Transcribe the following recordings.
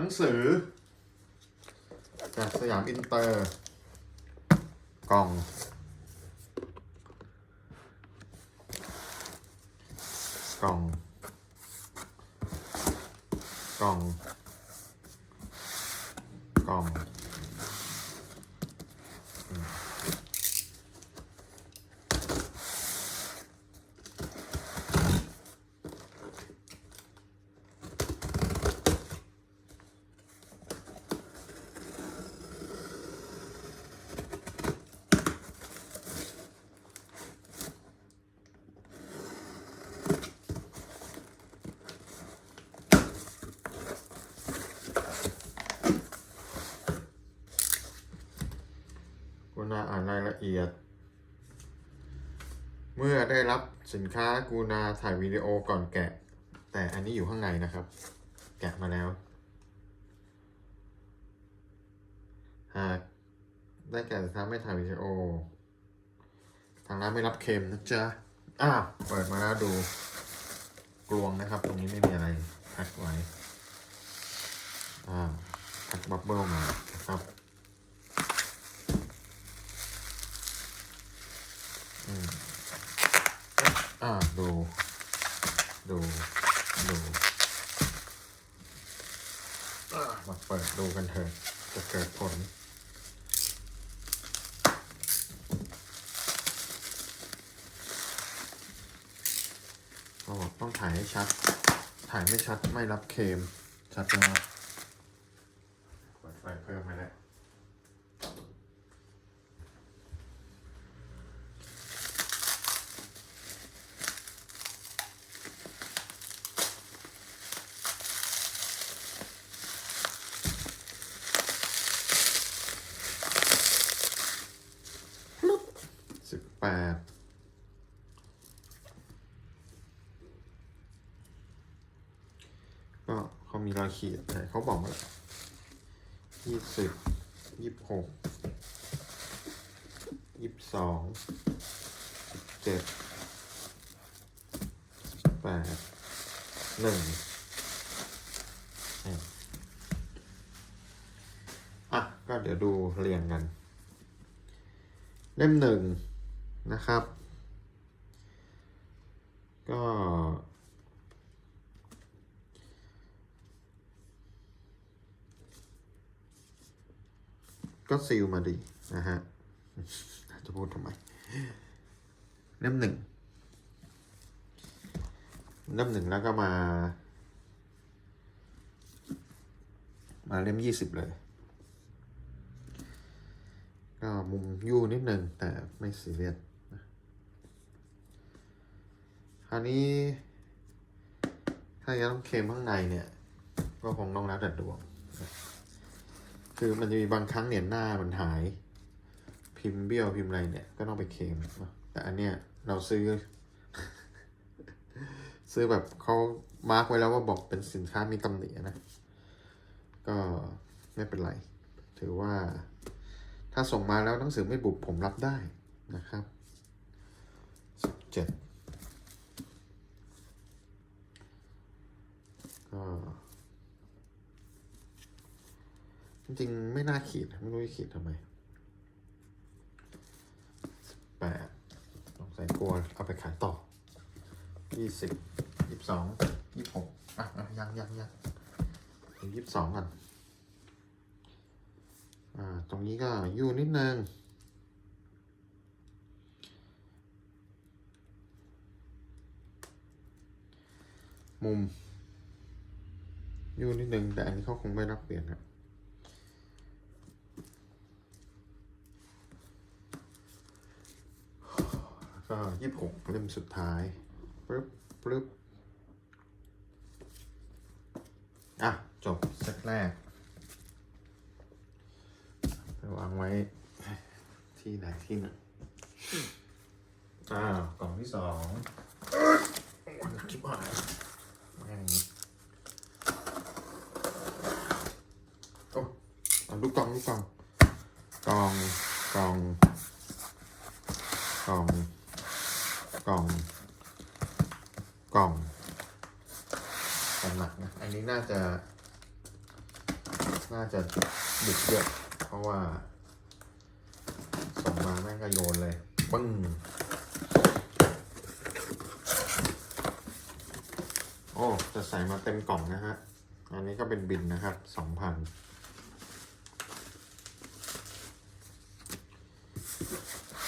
หนังสือจากสยามอินเตอร์ กล่อง กล่อง กล่อง กล่องอืมกุณายละเอียด เมื่อได้รับสินค้ากูนาถ่ายวิดีโอก่อนแกะ แต่อันนี้อยู่ข้างในนะครับ แกะมาแล้ว หากได้แก่สินค้าไม่ถ่ายวิดีโอ ทางร้านไม่รับเค็มนะจ๊ะอะเปิดมาแล้วดูกลวงนะครับ ตรงนี้ไม่มีอะไรแพ็กไว้อ่าแพ็กบับเบิลมานะครับ อืมอ่า ดู ดู ดูอ่ามาเปิดดู กันเถอะจะเกิดผลเขาบอกต้องถ่ายให้ชัด ถ่ายไม่ชัดไม่รับเคม ชัดแล้วเปิดไฟเพิ่มไปแล้ว สิบแปด ก็ เขามีรอยขีดแต่เขาบอกมายี่สิบยี่สิบหกยี่สิบสองเจ็ดแปดหนึ่งอะ ก็เดี๋ยวดูเรียงกัน เล่มหนึ่งนะครับ ก็ ก็ซีลมาดีนะฮะจะพูดทำไมเล่มหนึ่งเล่มหนึ่งแล้วก็มา มาเล่มยี่สิบเลย ก็มุมยู่นิดหนึ่งแต่ไม่ซีเรียสนะคราวนี้ ถ้ายังต้องเคมข้างในเนี่ย ก็คงต้องแล้วแต่ดวง คือมันจะมีบางครั้งเนี่ยหน้ามันหาย พิมพ์เบี้ยวพิมพ์อะไรเนี่ยก็ต้องไปเคลมแต่อันเนี้ยเราซื้อ ซื้อแบบเขามาร์กไว้แล้วว่าบอกเป็นสินค้ามีตำหนินะ ก็ไม่เป็นไร ถือว่า ถ้าส่งมาแล้วหนังสือไม่บุบผมรับได้นะครับสิบเจ็ดก็ จริงๆ ไม่น่าขีด ไม่รู้จะขีดทำไมแปดสงสัยกลัวเอาไปขายต่อยี่สิบยี่สิบสองยี่สิบหกอะอะยังยังยังยี่สิบสองกันอ่า ตรงนี้ก็ยู่นิดนึงมุมยู่นิดนึงแต่อันนี้เขาคงไม่รับเปลี่ยนครับ ก็ยี่สิบหกเล่มสุดท้ายปึ๊บปึ๊บอะ จบเซตแรก ไปวางไว้ที่ไหนที่หนึ่งอ่ากล่องที่สองโอ้ยชิบหายแม่งโอ้อะลูกกล่องลูกกล่องกล่องกล่องกล่อง กล่อง กล่องกล่องหนักนะอันนี้น่าจะ น่าจะบุกเยอะเพราะว่าส่งมาแม่งก็โยนเลยปึ้งโอ้จะใส่มาเต็มกล่องนะฮะ อันนี้ก็เป็นบินนะครับสองพัน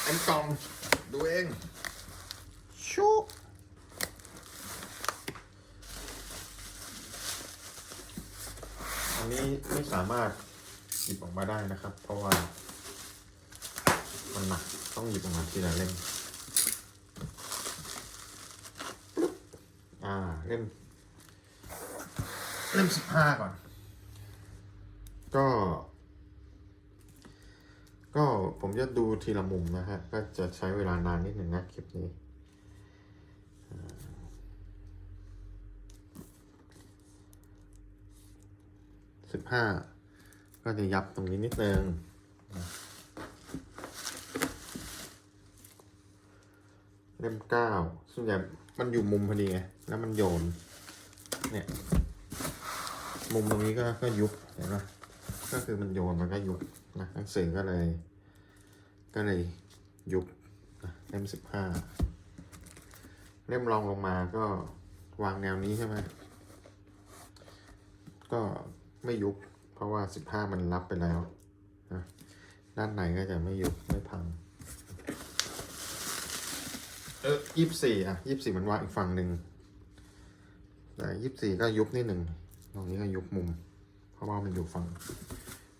เต็มกล่องดูเอง ชุบอั นี้ไม่สามารถหยิบออกมาได้นะครับ เพราะว่า มันหนักต้องหยิบออกมาทีละเล่มอ่าเล่มเล่มสิบห้าก่อน ก็ ก็ผมจะดูทีละมุมนะฮะ ก็จะใช้เวลานานนิดหนึ่งนะคลิปนี้ ห้าก็จะยับตรงนี้นิดนึงเล่มเก้าส่วนใหญ่มันอยู่มุมพอดีไงแล้วมันโยน เนี่ย มุมตรงนี้ก็ก็ยุบเห็นไหมก็คือมันโยนมันก็ยุบนะหนังสือก็เลย ก็เลยยุบเล่มสิบห้าเล่มรองลงมาก็วางแนวนี้ใช่ไหมก็ ไม่ยุบ เพราะว่าสิบห้ามันรับไปแล้วนะด้านในก็จะไม่ยุบไม่พัง เออยี่สิบสี่อะยี่สิบสี่มันวางอีกฝั่งหนึ่งแต่ยี่สิบสี่ก็ยุบนิดหนึ่งตรงนี้ก็ยุบมุม เพราะว่ามันอยู่ฝั่ง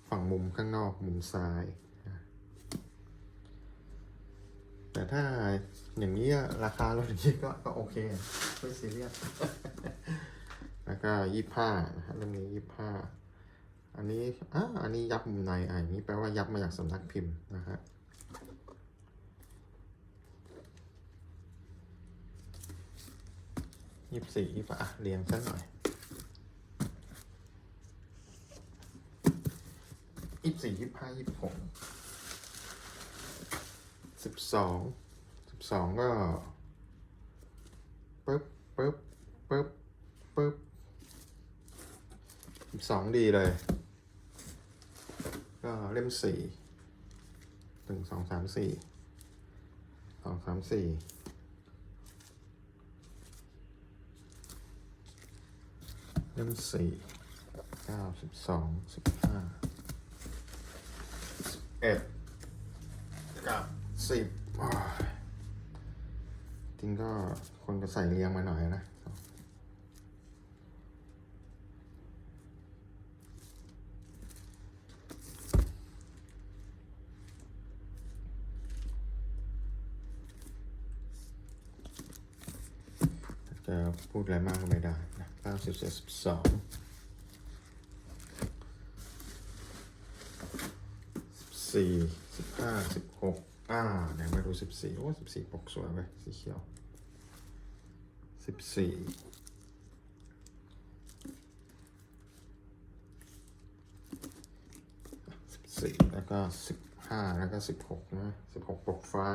ฝั่งมุมข้างนอกมุมซ้าย แต่ถ้าอย่างนี้ราคาเราอย่างนี้ก็ก็โอเค ไม่ซีเรียส ก็ยี่ห้านะฮะเล่มนี้ยี่ห้าอันนี้อ่าอันนี้ยับมุมในอ่าอย่างนี้แปลว่ายับมาจากสำนักพิมพ์นะฮะยี่สี่ยี่ป่ะเรียงสักหน่อยยี่สี่ยี่ห้ายี่หกสิบสองสิบสองก็ปึ๊บปึ๊บปึ๊บปึ๊บ สิบสองดีเลย ก็เล่มสี่หนึ่งสองสามสี่สองสามสี่เล่มสี่เก้าสิบสองสิบห้าสิบเอ็ดกับสิบจริงก็คนก็ใส่เรียงมาหน่อยนะ จะ พูดอะไรมากก็ไม่ได้นะเก้าสิบเจ็ดสิบสองสิบสี่สิบห้าสิบหกอ่าไหนมาดูสิบสี่โอ้สิบสี่ปกสวยไปสีเขียวสิบสี่สิบสี่แล้วก็สิบห้าแล้วก็สิบหกนะสิบหกปกฟ้า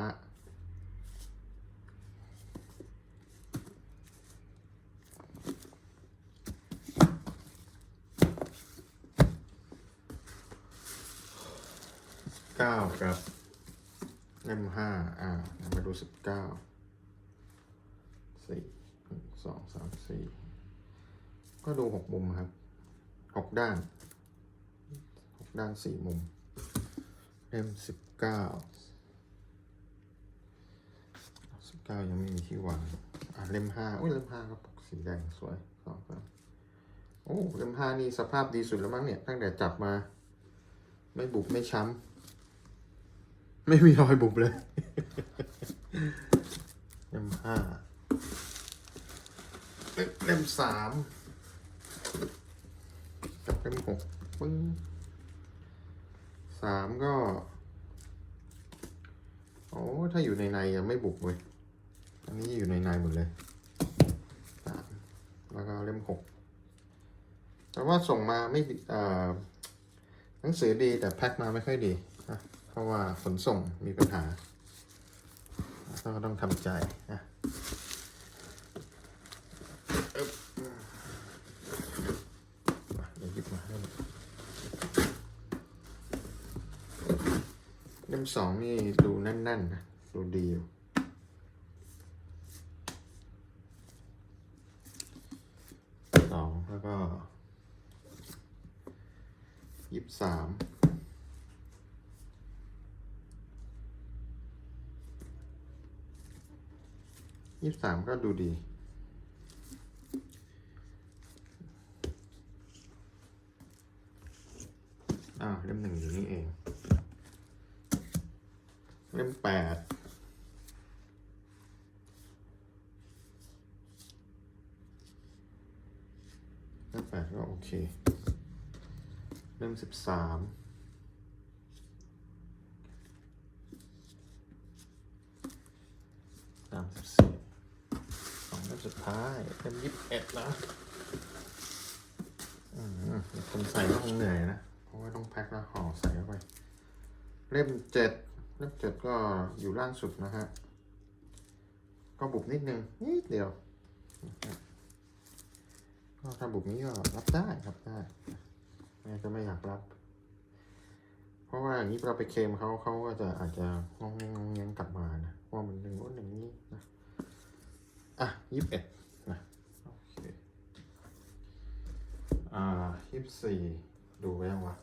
เก้าครับเล่มห้าอ่ามาดูสิบเก้าสี่หนึ่งสองสามสี่ก็ดูหกมุมครับหกด้านหกด้านสี่มุมเล่มสิบเก้าสิบเก้ายังไม่มีที่วางอ่าเล่มห้าโอ้ยเล่มห้าก็ปกสีแดงสวยสองครับโอ้เล่มห้านี่สภาพดีสุดแล้วมั้งเนี่ยตั้งแต่จับมา ไม่บุบไม่ช้ำ ไม่มีรอยบุบเลยเล่มห้าเล่มสามกับเล่มหกปึ้งสามก็ โอ้ ถ้าอยู่ในในยังไม่บุบเลยอันนี้อยู่ในในหมดเลยสามแล้วก็เล่มหกแต่ว่าส่งมาไม่เอ่อหนังสือดีแต่แพ็คมาไม่ค่อยดี เพราะว่าขนส่งมีปัญหาก็ต้องทำใจนะเล่มสองนี่ดูแน่นๆนะดูดีอยู่สองแล้วก็ยี่สิบสาม ยี่สิบสามก็ดูดีอ้าเล่มหนึ่งอยู่นี่เอง เล่มแปดเล่มแปดก็โอเค เล่มสิบสามสามสิบสี่ สุดท้ายเล่มยี่สิบเอ็ดนะคนใส่ก็คงเหนื่อยนะ เพราะว่าต้องแพ็คแล้วห่อใส่เข้าไป เล่มเจ็ดเล่มเจ็ดก็อยู่ล่างสุดนะฮะ ก็บุบนิดนึง นิดเดียว ก็ถ้าบุบนี้ก็รับได้รับได้แม่ก็ไม่อยากรับ เพราะว่าอย่างนี้เราไปเคมเขาเขาก็จะอาจจะงงงงงงกลับมานะว่ามันหนึ่งนู้นอย่งนี้นะ อะยี่สิบเอ็ดนะโอเคอ่ายี่สิบสี่ดูไว้ยังวะ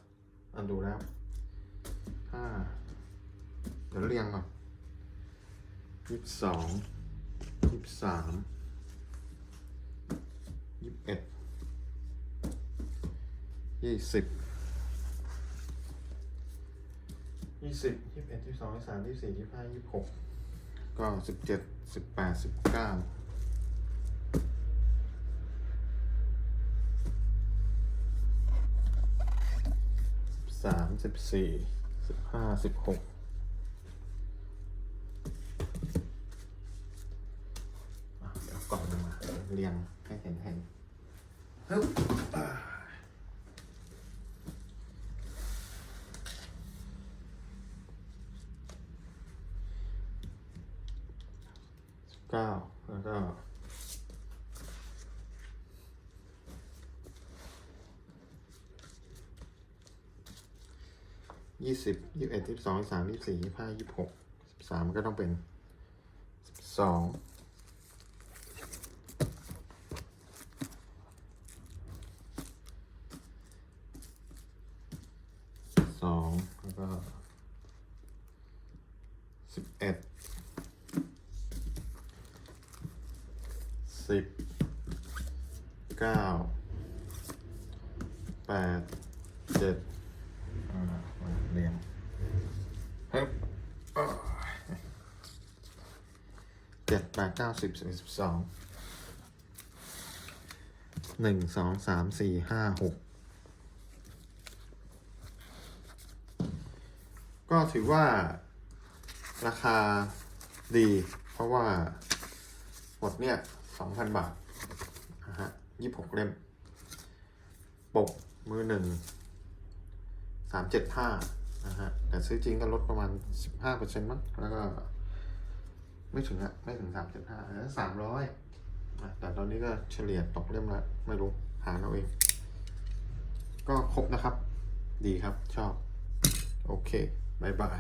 อะดูแล้วห้าเดี๋ยวเรียงก่อนยี่สิบสองยี่สิบสามยี่สิบเอ็ดยี่สิบยี่สิบยี่สิบเอ็ดยี่สิบสองยี่สิบสามยี่สิบสี่ยี่สิบห้ายี่สิบหกก็สิบเจ็ดสิบแปดสิบเก้า สิบสี่สิบห้าสิบหกเดี๋ยวกล่องลงมาเรียงให้เห็นเห็นฮึบอ่าสิบเก้าแล้วก็ ยี่สิบยี่สิบเอ็ดยี่สิบสองยี่สิบสามยี่สิบสี่ยี่สิบห้ายี่สิบหกสิบสามก็ต้องเป็นสองสองแล้วก็สิบเอ็ดสิบเก้าแปดเจ็ดอ่ามาเรียงฮึบอ่าเจ็ ดแปดเก้าสิบสิบสิบสองหนึ่งสองสามสี่ห้าหกก็ถือว่าราคาดี เพราะว่าหมดเนี่ยสองพันบาทนะฮะยี่สิบหกเล่ม ปกมือหนึ่งสามเจ็ดห้านะฮะ แต่ซื้อจริงก็ลดประมาณสิบห้าเปอร์เซ็นต์มั้งแล้วก็ ไม่ถึงอะไม่ถึงสามเจ็ดห้าสามร้อยแต่ตอนนี้ก็เฉลี่ยตกเล่มละไม่รู้ หาเอาเอง ก็ครบนะครับ ดีครับชอบ โอเคบายบาย